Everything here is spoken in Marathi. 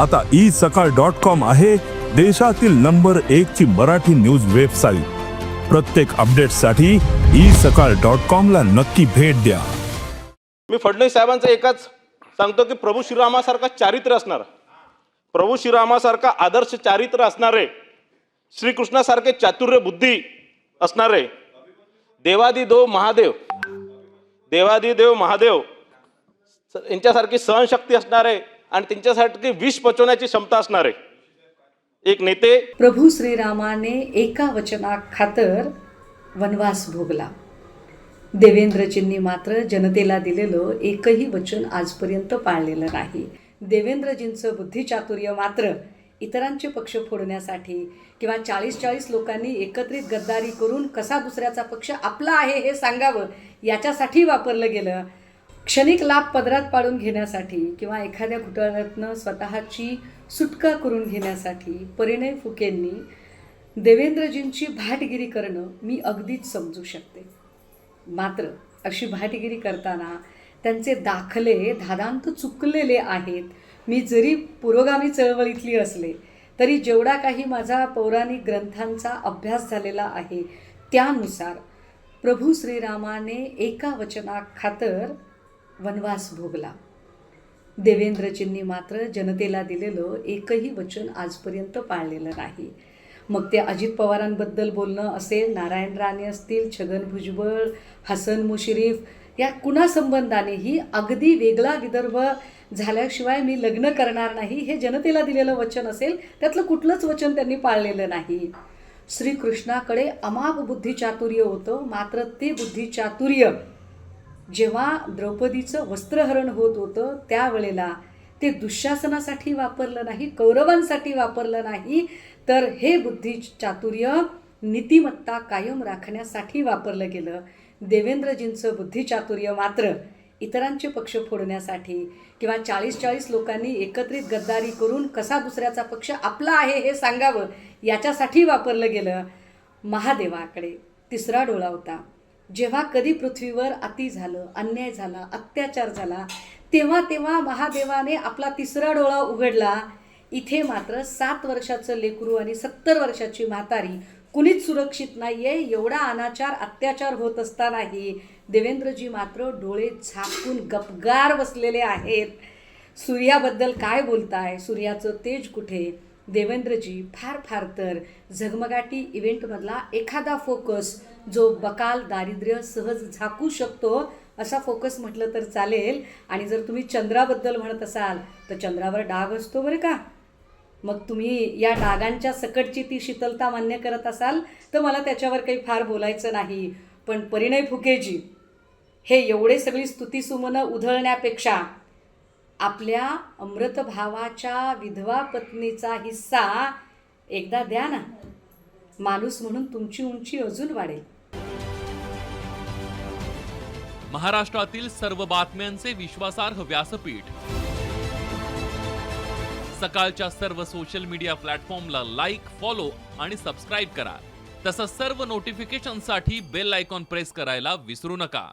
आता ई सकाळ डॉट कॉम आहे देशातील नंबर एक ची मराठी न्यूज वेबसाईट. प्रत्येक अपडेटसाठी ई सकाळ डॉट कॉम ला नक्की भेट द्या. मी फडणवीस साहेबांचं एकच सांगतो की प्रभू श्रीरामासारखा चारित्र्य असणार. प्रभू श्रीरामासारखा आदर्श चारित्र्य असणारे श्रीकृष्णासारखे चातुर्य बुद्धी असणारे देवादिदेव महादेव देवादिदेव महादेव यांच्यासारखी सहनशक्ती असणारे आणि त्यांच्यासाठी विष पचवण्याची क्षमता असणारे एक नेते प्रभू श्रीरामाने एका वचना खातर वनवास भोगला. देवेंद्रजींनी मात्र जनतेला दिलेलं एकही वचन आजपर्यंत पाळलेलं नाही. देवेंद्रजींचं बुद्धिचातुर्य मात्र इतरांचे पक्ष फोडण्यासाठी किंवा चाळीस चाळीस लोकांनी एकत्रित गद्दारी करून कसा दुसऱ्याचा पक्ष आपला आहे हे सांगावं याच्यासाठी वापरलं गेलं. क्षणिक लाभ पदरात पाडून घेण्यासाठी किंवा एखाद्या घोटाळ्यातनं स्वतःची सुटका करून घेण्यासाठी परिणय फुकेंनी देवेंद्रजींची भाटगिरी करणं मी अगदीच समजू शकते. मात्र अशी भाटगिरी करताना त्यांचे दाखले धादांत चुकलेले आहेत. मी जरी पुरोगामी चळवळीतली असले तरी जेवढा काही माझा पौराणिक ग्रंथांचा अभ्यास झालेला आहे त्यानुसार प्रभू श्रीरामाने एका वचनाखातर वनवास भोगला. देवेंद्रजींनी मात्र जनतेला दिलेलं एकही वचन आजपर्यंत पाळलेलं नाही. मग ते अजित पवारांबद्दल बोलणं असेल नारायण राणे असतील छगन भुजबळ हसन मुश्रीफ या कुणासंबंधानेही अगदी वेगळा विदर्भ झाल्याशिवाय मी लग्न करणार नाही हे जनतेला दिलेलं वचन असेल त्यातलं कुठलंच वचन त्यांनी पाळलेलं नाही. श्रीकृष्णाकडे अमाप बुद्धिचातुर्य होतं मात्र ते बुद्धिचातुर्य जेव्हा द्रौपदीचं वस्त्रहरण होत होतं त्यावेळेला ते दुःशासनासाठी वापरलं नाही कौरवांसाठी वापरलं नाही तर हे बुद्धी चातुर्य नीतिमत्ता कायम राखण्यासाठी वापरलं गेलं. देवेंद्रजींचं बुद्धिचातुर्य मात्र इतरांचे पक्ष फोडण्यासाठी किंवा चाळीस चाळीस लोकांनी एकत्रित गद्दारी करून कसा दुसऱ्याचा पक्ष आपला आहे हे सांगावं याच्यासाठी वापरलं गेलं. महादेवाकडे तिसरा डोळा होता. जेव्हा कधी पृथ्वीवर अति झालं अन्याय झाला अत्याचार झाला तेव्हा तेव्हा महादेवाने आपला तिसरा डोळा उघडला. इथे मात्र सात वर्षाचं लेकरू आणि सत्तर वर्षाची म्हातारी कुणीच सुरक्षित नाही आहे एवढा अनाचार अत्याचार होत असतानाही देवेंद्रजी मात्र डोळे झाकून गपगार बसलेले आहेत. सूर्याबद्दल काय बोलताय? सूर्याचं तेज कुठे? देवेंद्रजी फार फार तर झगमगाटी इव्हेंटमधला एखादा फोकस जो बकाल दारिद्र्य सहज झाकू शकतो असा फोकस म्हटलं तर चालेल. आणि जर तुम्ही चंद्राबद्दल म्हणत असाल तर चंद्रावर डाग असतो बरं का? मग तुम्ही या डागांच्या सकटची ती शीतलता मान्य करत असाल तर मला त्याच्यावर काही फार बोलायचं नाही. पण परिणय फुकेजी हे एवढे सगळी स्तुतीसुमनं उधळण्यापेक्षा आपल्या अमृतभावाच्या विधवा पत्नीचा हिस्सा एकदा द्या ना. माणूस म्हणून तुमची उंची अजून वाढेल. महाराष्ट्रातील सर्व बातम्यांचे विश्वासार्ह व्यासपीठ. सकाळच्या सर्व सोशल मीडिया प्लॅटफॉर्मला लाईक फॉलो आणि सबस्क्राईब करा. तसंच सर्व नोटिफिकेशनसाठी बेल आयकॉन प्रेस करायला विसरू नका.